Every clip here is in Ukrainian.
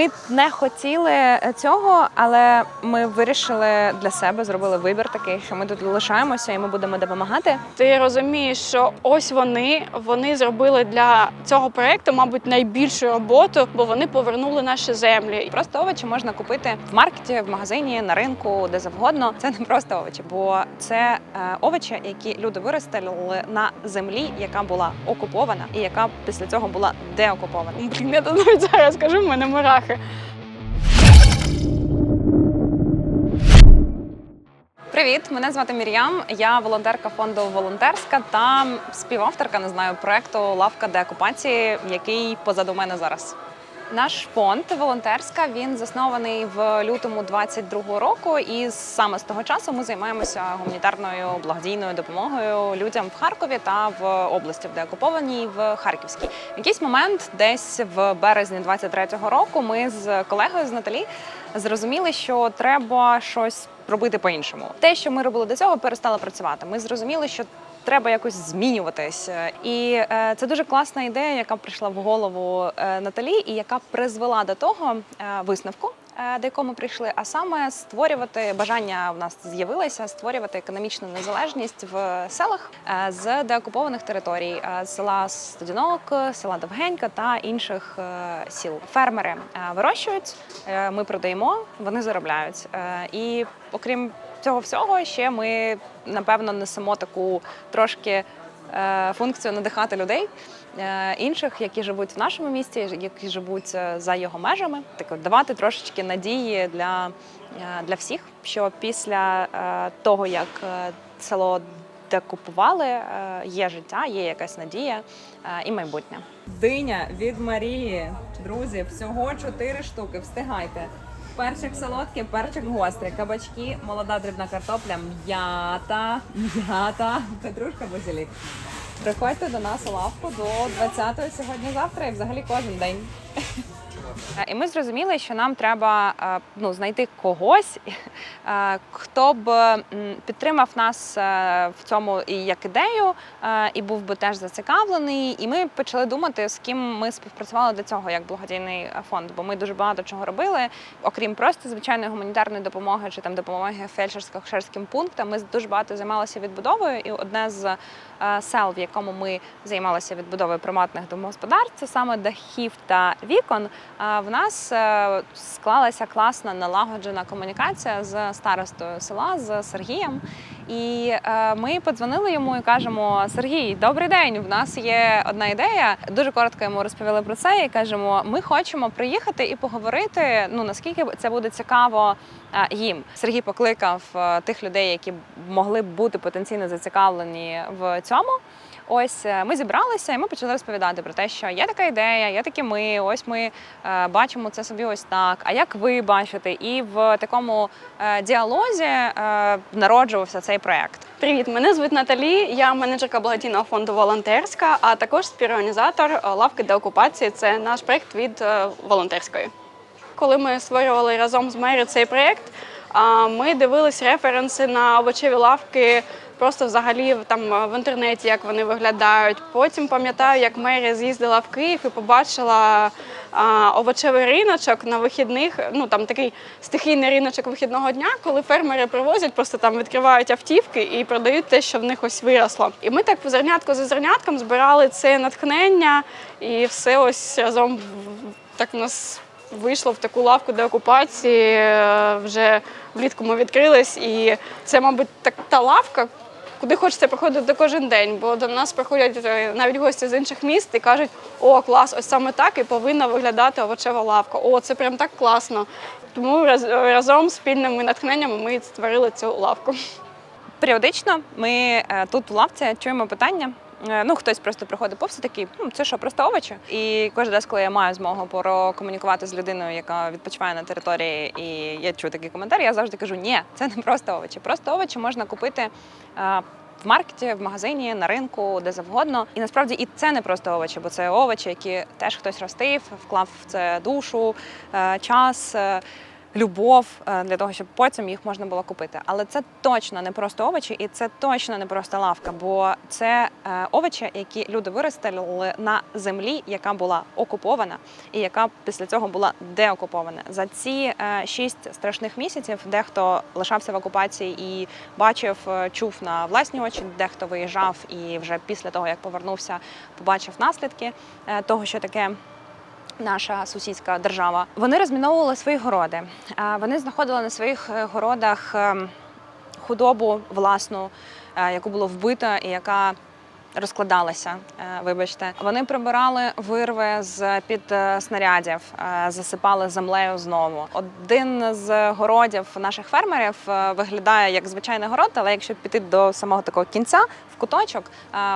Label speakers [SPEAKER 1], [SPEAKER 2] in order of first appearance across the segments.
[SPEAKER 1] Ми не хотіли цього, але ми вирішили для себе, зробили вибір такий, що ми тут лишаємося і ми будемо допомагати.
[SPEAKER 2] Ти розумієш, що ось вони, вони зробили для цього проекту, мабуть, найбільшу роботу, бо вони повернули наші землі.
[SPEAKER 1] Просто овочі можна купити в маркеті, в магазині, на ринку, де завгодно. Це не просто овочі, бо це е, овочі, які люди виростили на землі, яка була окупована, і яка після цього була деокупована.
[SPEAKER 2] Я тут навіть зараз скажу, в мене мурахи.
[SPEAKER 1] Привіт, мене звати Мір'ям. Я волонтерка фонду Волонтерська та співавторка, не знаю, проекту Лавка деокупації, який позаду мене зараз. Наш фонд волонтерська він заснований в лютому 22-го року, і саме з того часу ми займаємося гуманітарною благодійною допомогою людям в Харкові та в області, в деокупованій в Харківській. В якийсь момент, десь в березні 23-го року, ми з колегою з Наталі зрозуміли, що треба щось робити по-іншому. Те, що ми робили до цього, перестало працювати. Ми зрозуміли, що треба якось змінюватись. І е, це дуже класна ідея, яка прийшла в голову е, Наталі, і яка призвела до того е, висновку. Е, До якого ми прийшли, а саме створювати бажання в нас з'явилося створювати економічну незалежність в селах е, з деокупованих територій, е, села Студінок, села Довгенька та інших сіл. Фермери вирощують, ми продаємо, вони заробляють. І окрім цього всього, ще ми напевно несемо таку трошки функцію надихати людей. Е, Інших, які живуть в нашому місті, які живуть е, за його межами, так давати трошечки надії для, е, для всіх, що після того, як село декупували, е, є життя, є якась надія і майбутнє. Диня від Марії. Друзі, всього чотири штуки. Встигайте. Перчик солодкий, перчик гострий, кабачки, молода дрібна картопля, м'ята, м'ята, петрушка, базилік. Приходьте до нас у лавку до 20-го сьогодні-завтра і взагалі кожен день. Е, І ми зрозуміли, що нам треба е, ну, знайти когось, е, хто б підтримав нас в цьому і як ідею, і був би теж зацікавлений. І ми почали думати, з ким ми співпрацювали до цього як благодійний фонд. Бо ми дуже багато чого робили, окрім просто звичайної гуманітарної допомоги чи там допомоги фельдшерсько-акушерським пунктам. Ми дуже багато займалися відбудовою. І одне з сел, в якому ми займалися відбудовою приватних домогосподарств, це саме дахів та вікон. В нас е, склалася класна налагоджена комунікація з старостою села з Сергієм. І е, ми подзвонили йому і кажемо: Сергій, добрий день! В нас є одна ідея. Дуже коротко йому розповіли про це і кажемо: ми хочемо приїхати і поговорити. Ну наскільки це буде цікаво їм. Сергій покликав е, тих людей, які могли б бути потенційно зацікавлені в цьому. Ось е, ми зібралися і ми почали розповідати про те, що є така ідея, є такі ми. Ось ми е, бачимо це собі ось так. А як ви бачите? І в такому діалозі народжувався цей проект.
[SPEAKER 2] Привіт, мене звуть Наталі. Я менеджерка благодійного фонду Волонтерська, а також співорганізатор лавки деокупації. Це наш проект від волонтерської. Коли ми створювали разом з Мері цей проект, а, ми дивились референси на овочеві лавки. Просто взагалі там в інтернеті, як вони виглядають. Потім пам'ятаю, як Мері з'їздила в Київ і побачила а, овочевий риночок на вихідних. Ну там такий стихійний риночок вихідного дня, коли фермери привозять, просто там відкривають автівки і продають те, що в них ось виросло. І ми так по зернятку за зернятком збирали це натхнення, і все ось разом так у нас вийшло в таку лавку деокупації. Е, Вже влітку ми відкрились, і це, мабуть, так та лавка. Куди хочеться приходити кожен день, бо до нас приходять е, навіть гості з інших міст і кажуть, о, клас, ось саме так і повинна виглядати овочева лавка. О, це прям так класно. Тому раз- разом спільними натхненнями ми створили цю лавку.
[SPEAKER 1] Періодично ми е, тут в лавці чуємо питання. Е, Ну, хтось просто приходить повз такий, «М, це що, просто овочі? І кожен раз, коли я маю змогу прокомунікувати з людиною, яка відпочиває на території, і я чую такий коментар, я завжди кажу, ні, це не просто овочі. Просто овочі можна купити. е, В маркеті, в магазині, на ринку, де завгодно. І насправді і це не просто овочі, бо це овочі, які теж хтось ростив, вклав в це душу, е, час. Любов е, для того, щоб потім їх можна було купити. Але це точно не просто овочі, і це точно не просто лавка, бо це е, овочі, які люди виростили на землі, яка була окупована, і яка після цього була деокупована. За ці е, шість страшних місяців дехто лишався в окупації і бачив, чув на власні очі, дехто виїжджав і вже після того, як повернувся, побачив наслідки того, що таке наша сусідська держава. Вони розміновували свої городи. Вони знаходили на своїх е, городах ем, худобу власну, е, яку було вбито і яка. Розкладалася, е, вибачте. Вони прибирали вирви з під снарядів, засипали землею знову. Один з городів наших фермерів виглядає як звичайний город, але якщо піти до самого такого кінця в куточок,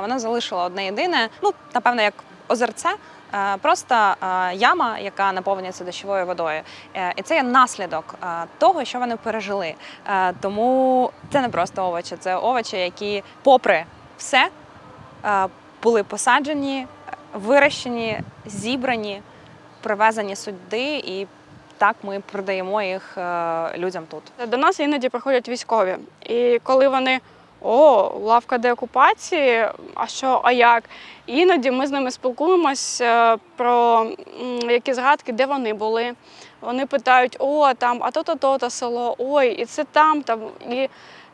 [SPEAKER 1] воно залишило одне єдине, ну напевно, як озерце, Просто е, яма, яка наповнюється дощовою водою, Е, і це є наслідок е, того, що вони пережили. Е, Тому це не просто овочі, це овочі, які, попри все, е, були посаджені, вирощені, зібрані, привезені сюди, і так ми продаємо їх е, людям тут.
[SPEAKER 2] До нас іноді приходять військові. І коли вони о, лавка деокупації, а що, а як? Іноді ми з ними спілкуємось е, про які згадки, де вони були. Вони питають: о, там, а то-то, то-то село, ой, і це там, там. І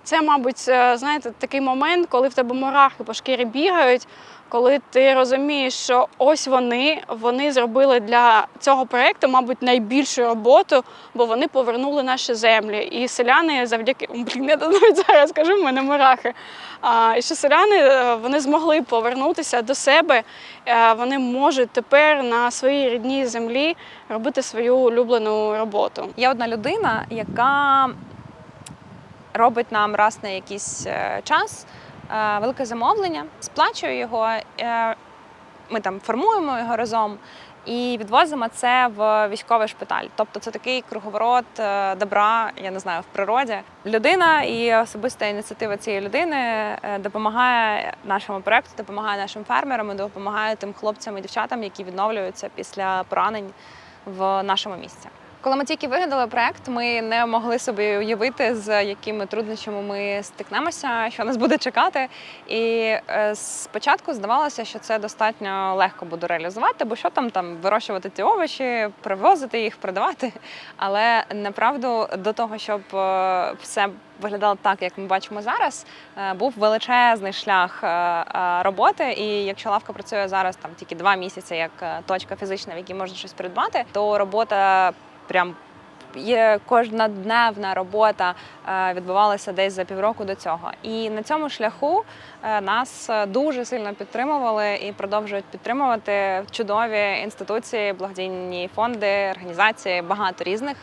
[SPEAKER 2] це, мабуть, е, знаєте, такий момент, коли в тебе мурахи по шкірі бігають, коли ти розумієш, що ось вони, вони зробили для цього проєкту, мабуть, найбільшу роботу, бо вони повернули наші землі. І селяни завдяки блін, я навіть зараз скажу, в мене мурахи. А, і що селяни е, вони змогли повернутися до себе. Е, Вони можуть тепер на своїй рідній землі робити свою улюблену роботу.
[SPEAKER 1] Є одна людина, яка робить нам раз на якийсь е, час е, велике замовлення, сплачує його. е, Ми там формуємо його разом і відвозимо це в військовий шпиталь. Тобто це такий круговорот добра, я не знаю, в природі. Людина і особиста ініціатива цієї людини допомагає нашому проекту, допомагає нашим фермерам, допомагає тим хлопцям і дівчатам, які відновлюються після поранень в нашому місці. Коли ми тільки вигадали проект, ми не могли собі уявити, з якими труднощами ми стикнемося, що нас буде чекати. І е, спочатку здавалося, що це достатньо легко буде реалізувати, бо що там там вирощувати ці овочі, привозити їх, продавати. Але направду до того, щоб е, все виглядало так, як ми бачимо зараз, е, був величезний шлях роботи. І якщо лавка працює зараз там тільки два місяці, як точка фізична, в якій можна щось придбати, то робота прям. Є кожнодневна робота е, відбувалася десь за півроку до цього. І на цьому шляху е, нас е, дуже сильно підтримували і продовжують підтримувати чудові інституції, благодійні фонди, організації, багато різних.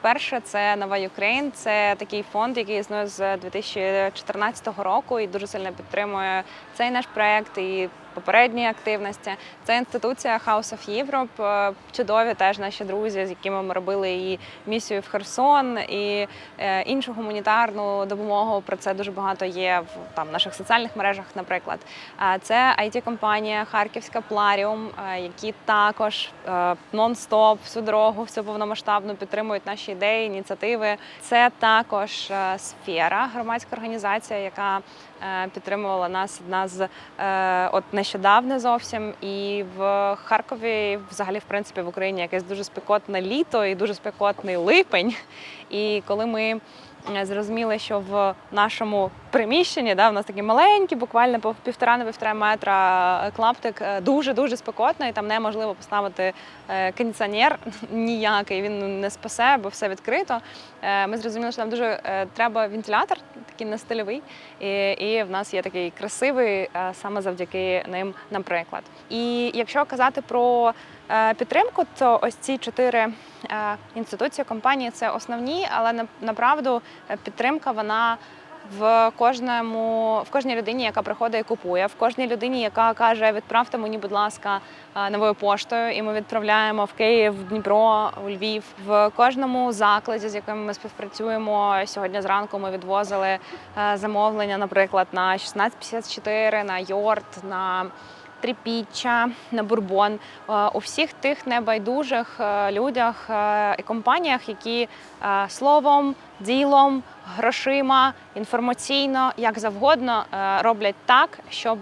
[SPEAKER 1] Перше це Нова Юкрейн. Це такий фонд, який існує з 2014 року і дуже сильно підтримує цей наш проект і попередні активності. Це інституція House of Europe, е, чудові теж наші друзі, з якими ми робили і місію в Херсон, і е, іншу гуманітарну допомогу. Про це дуже багато є в там наших соціальних мережах, наприклад. Це it компанія Харківська Пларіум, е, які також нон-стоп всю дорогу, всю повномасштабну підтримують наші ідеї, ініціативи. Це також сфера, громадська організація, яка підтримувала нас одна з е, от нещодавно зовсім. І в Харкові, взагалі, в принципі, в Україні якесь дуже спекотне літо і дуже спекотний липень. І коли ми е, зрозуміли, що в нашому приміщенні, да, в нас такий маленький, буквально по півтора на півтора метра е, клаптик, дуже дуже спекотно, і там неможливо поставити е, кондиціонер ніякий. Він не спасе, бо все відкрито. Е, Ми зрозуміли, що нам дуже е, треба вентилятор, такий нестильовий, і, і в нас є такий красивий е, саме завдяки ним, наприклад. І якщо казати про е, підтримку, то ось ці чотири е, інституції компанії це основні, але направду е, підтримка вона. В кожному в кожній людині, яка приходить і купує, в кожній людині, яка каже: відправте мені, будь ласка, е, новою поштою, і ми відправляємо в Київ, в Дніпро, у Львів. В кожному закладі, з яким ми співпрацюємо. Сьогодні зранку ми відвозили е, замовлення, наприклад, на 1654, на Йорт, на трипіччя, на бурбон, е, у всіх тих небайдужих е, людях е, і компаніях, які словом, ділом, грошима, інформаційно, як завгодно роблять так, щоб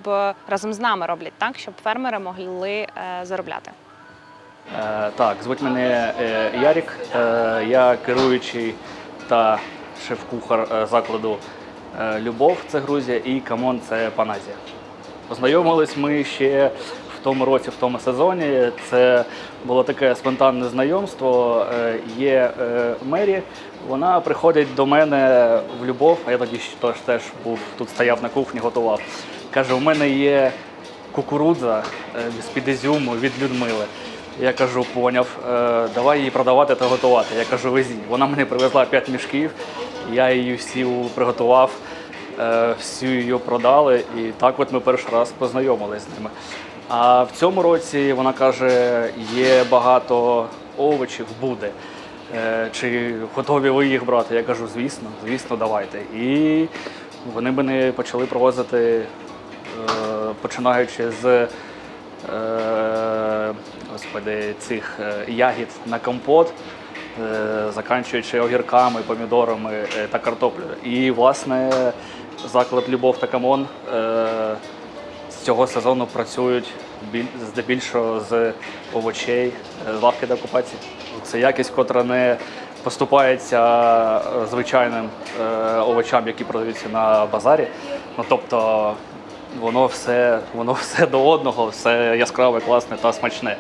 [SPEAKER 1] разом з нами роблять так, щоб фермери могли заробляти.
[SPEAKER 3] Так, звуть мене Ярік. Я керуючий та шеф-кухар закладу Любов, це Грузія, і Камон це Паназія. Познайомились ми ще в тому році, в тому сезоні. Це було таке спонтанне знайомство. Е, Є е, Мері, вона приходить до мене в Любов, а я тоді теж, був тут, стояв на кухні, готував. Каже: у мене є кукурудза е, з-під ізюму від Людмили. Я кажу, поняв, давай її продавати та готувати. Я кажу, везі. Вона мені привезла 5 мішків, я її всю приготував, всю її продали, і так от ми перший раз познайомилися з ними. А в цьому році вона каже, є багато овочів, буде. Е, Чи готові ви їх брати? Я кажу, звісно, звісно, давайте. І вони мене почали провозити, е, починаючи з е, господи, цих е, ягід на компот, е, заканчуючи огірками, помідорами е, та картоплею. І, власне, заклад Любов та Камон е, з цього сезону працюють біль- здебільшого з овочей е, з лавки до окупації. Це якість, котра не поступається е, звичайним е, овочам, які продаються на базарі. Ну, тобто воно все, воно все до одного, все яскраве, класне та смачне.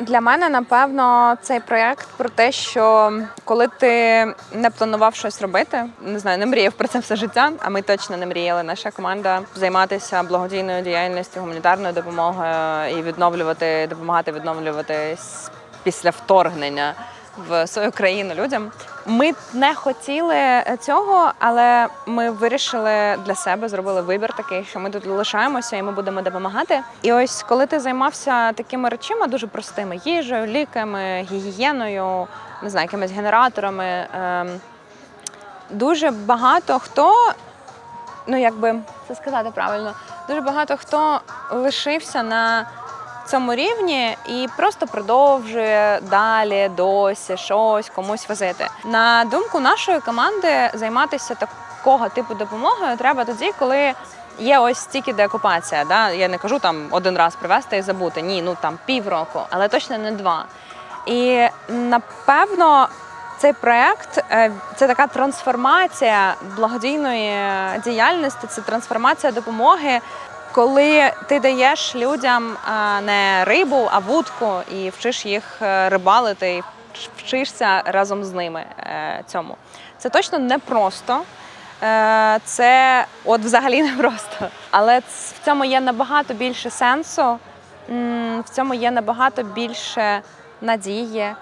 [SPEAKER 1] Для мене, напевно, цей проєкт про те, що коли ти не планував щось робити, не знаю, не мріяв про це все життя, а ми точно не мріяли. Наша команда займатися благодійною діяльністю, гуманітарною допомогою і відновлювати, допомагати відновлюватись після вторгнення в свою країну людям. Ми не хотіли цього, але ми вирішили для себе, зробили вибір такий, що ми тут лишаємося і ми будемо допомагати. І ось коли ти займався такими речами дуже простими: їжею, ліками, гігієною, не знаю, якимись генераторами. ем, Дуже багато хто, ну як би це сказати правильно, дуже багато хто лишився на цьому рівні і просто продовжує далі досі щось комусь возити. На думку нашої команди, займатися такого типу допомогою треба тоді, коли є ось стільки деокупація. Да? Я не кажу там один раз привезти і забути. Ні, ну там півроку, але точно не два. І напевно. Цей проект е, це така трансформація благодійної діяльності, це трансформація допомоги, коли ти даєш людям не рибу, а вудку, і вчиш їх е, рибалити, і вчишся разом з ними е, цьому. Це точно не просто. Е, Це от взагалі не просто. Але в цьому є набагато більше сенсу, в цьому є набагато більше надії,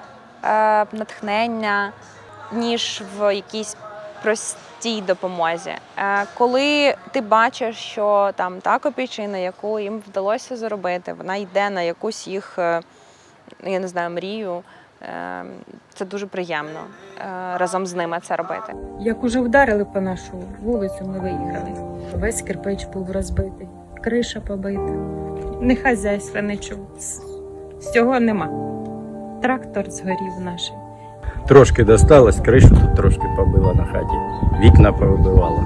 [SPEAKER 1] натхнення, ніж в якійсь простій допомозі. Е, Коли ти бачиш, що там та копійчина, яку їм вдалося заробити, вона йде на якусь їх, е, я не знаю, мрію. е, Це дуже приємно разом з ними це робити.
[SPEAKER 4] Як уже вдарили по нашу вулицю, ми виїхали. Весь кирпич був розбитий, криша побита. Не хазяйства. З- З цього нема. Трактор згорів наш.
[SPEAKER 5] Трошки досталось, кришу тут трошки побила на хаті, вікна повибивала.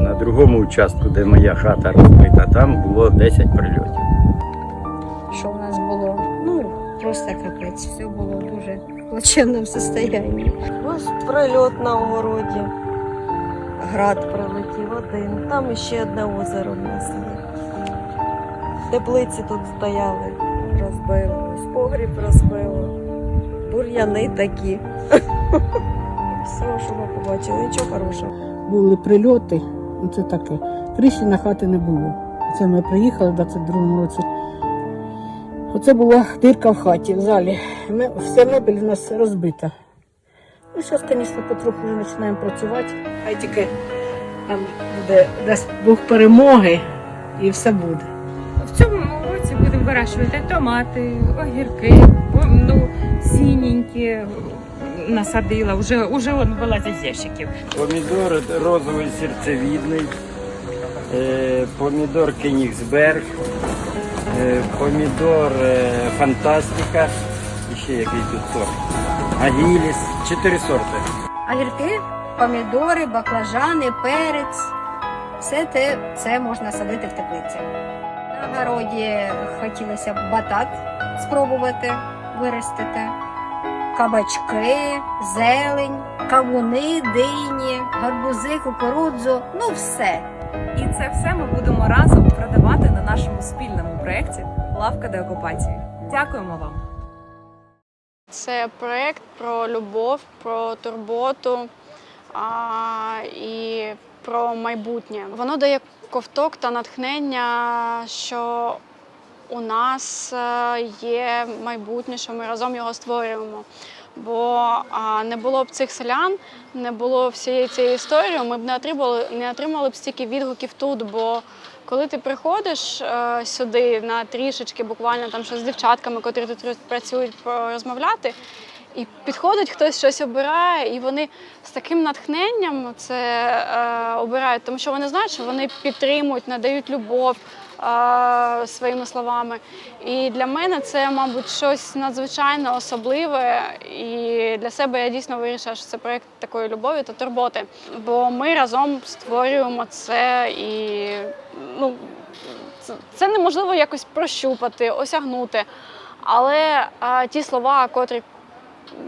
[SPEAKER 5] На другому участку, де моя хата розбита, там було 10 прильотів.
[SPEAKER 6] що в нас було. Ну, просто капець. Все було в дуже плачевному стані.
[SPEAKER 7] Ось прильот на огороді. Град прилетів один. Там іще одне озеро в нас є. Теплиці тут стояли, розбило. Ось погріб розбило. Бур'яни такі. Все, що ми побачили, нічого хорошого.
[SPEAKER 8] були прильоти, ну це таке. Криші на хати не було. Це ми приїхали в 22-му році. Оце була дирка в хаті, в залі. Ми, вся мебель у нас розбита. Ну, зараз, звісно, потроху вже починаємо працювати. Хай тільки нам буде дасть Бог перемоги і все буде.
[SPEAKER 4] В цьому році будемо вирощувати томати, огірки, бо, ну, сіненькі насадила, вже, вже он вилазить з ящиків.
[SPEAKER 5] Помідор розовий серцевідний, е, помідор Кенігсберг, Е, Помідор е, фантастика. І ще який тут сорт. Агіліс. Чотири сорти.
[SPEAKER 6] Огірки, помідори, баклажани, перець. Все те це можна садити в теплиці. На городі хотілося б батат спробувати виростити. Кабачки, зелень, кавуни, дині, гарбузи, кукурудзу, ну все.
[SPEAKER 1] І це все ми будемо разом продавати на нашому спільному проєкті Лавка деокупації. Дякуємо вам.
[SPEAKER 2] Це проєкт про любов, про турботу а, і про майбутнє. Воно дає ковток та натхнення, що у нас е, є майбутнє, що ми разом його створюємо. Бо не було б цих селян, не було всієї цієї історії, ми б не отримали, не отримали б стільки відгуків тут. Бо коли ти приходиш е, сюди на трішечки, буквально там щось з дівчатками, котрі тут працюють, розмовляти, і підходить хтось щось обирає, і вони з таким натхненням це е, обирають, тому що вони знають, що вони підтримують, надають любов своїми словами. І для мене це, мабуть, щось надзвичайно особливе. І для себе я дійсно вирішила, що це проєкт такої любові та турботи. Бо ми разом створюємо це і ну, це- неможливо якось прощупати, осягнути. Але а, ті слова, котрі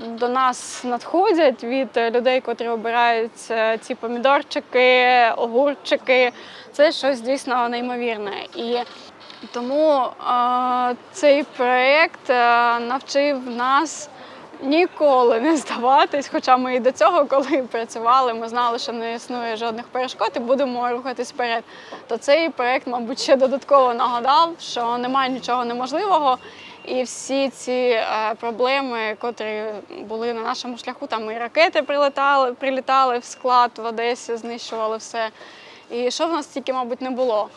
[SPEAKER 2] до нас надходять від е, людей, котрі обирають е, ці помідорчики, огурчики, це щось дійсно неймовірне. І тому е, цей проєкт е, навчив нас ніколи не здаватись. Хоча ми і до цього, коли працювали, ми знали, що не існує жодних перешкод і будемо рухатись вперед. То цей проєкт, мабуть, ще додатково нагадав, що немає нічого неможливого. І всі ці е, проблеми, котрі були на нашому шляху, там і ракети прилетали, прилітали в склад в Одесі, знищували все. І що в нас тільки, мабуть, не було.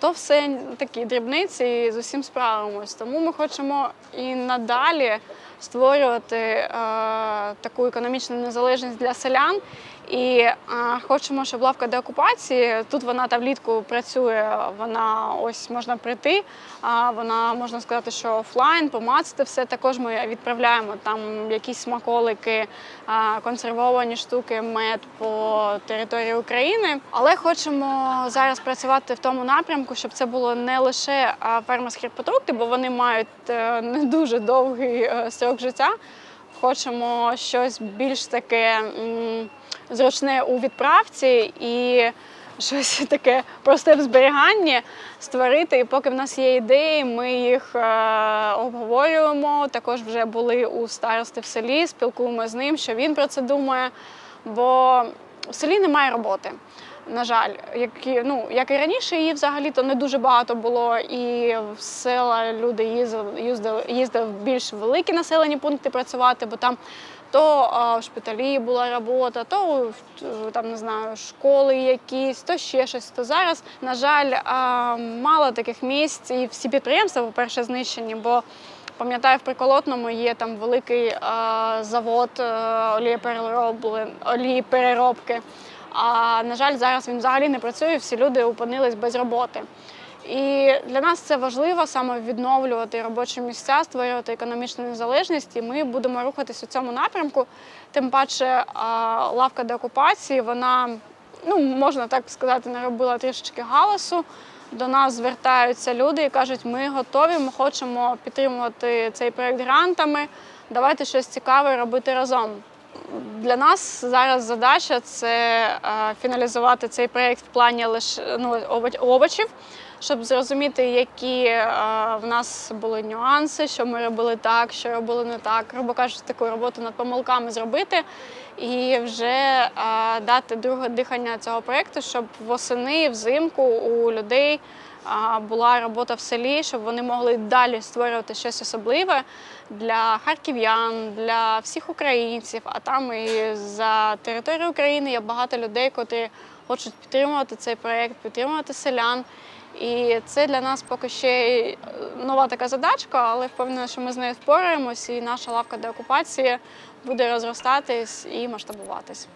[SPEAKER 2] То все такі дрібниці і з усім справимось. Тому ми хочемо і надалі створювати е, таку економічну незалежність для селян. І е, хочемо, щоб лавка деокупації тут вона та влітку працює. Вона ось можна прийти. А вона можна сказати, що офлайн, помацати все. Також ми відправляємо там якісь смаколики, а, консервовані штуки, мед по території України. Але хочемо зараз працювати в тому напрямку, щоб це було не лише фермерські продукти, бо вони мають е, не дуже довгий е, строк життя. Хочемо щось більш таке зручне у відправці і щось таке просте в зберіганні створити. І поки в нас є ідеї, ми їх е, обговорюємо. Також вже були у старости в селі, спілкуємося з ним, що він про це думає. Бо в селі немає роботи. На жаль, як, ну, як і раніше, її взагалі-то не дуже багато було, і в села люди їздили, їздили, їздили в більш великі населені пункти працювати, бо там то а, в шпиталі була робота, то там не знаю, школи якісь, то ще щось. То зараз, на жаль, а, мало таких місць, і всі підприємства, по-перше, знищені, бо Пам'ятаю, в Приколотному є там великий е, завод е, олієпереробки. А на жаль, зараз він взагалі не працює, всі люди опинились без роботи. І для нас це важливо саме відновлювати робочі місця, створювати економічну незалежність. І ми будемо рухатись у цьому напрямку. Тим паче, лавка деокупації, вона, ну можна так сказати, наробила трішечки галасу. До нас звертаються люди і кажуть, ми готові, ми хочемо підтримувати цей проект грантами. Давайте щось цікаве робити разом. Для нас зараз задача це е, фіналізувати цей проєкт в плані лише ну, овочів, щоб зрозуміти, які е, в нас були нюанси, що ми робили так, що робили не так. Грубо кажучи, таку роботу над помилками зробити і вже е, дати друге дихання цього проєкту, щоб восени, взимку у людей була робота в селі, щоб вони могли далі створювати щось особливе для харків'ян, для всіх українців. А там і за територією України є багато людей, котрі хочуть підтримувати цей проєкт, підтримувати селян. І це для нас поки ще е, нова така задачка, але впевнена, що ми з нею впораємось, і наша лавка деокупації буде розростатись і масштабуватись.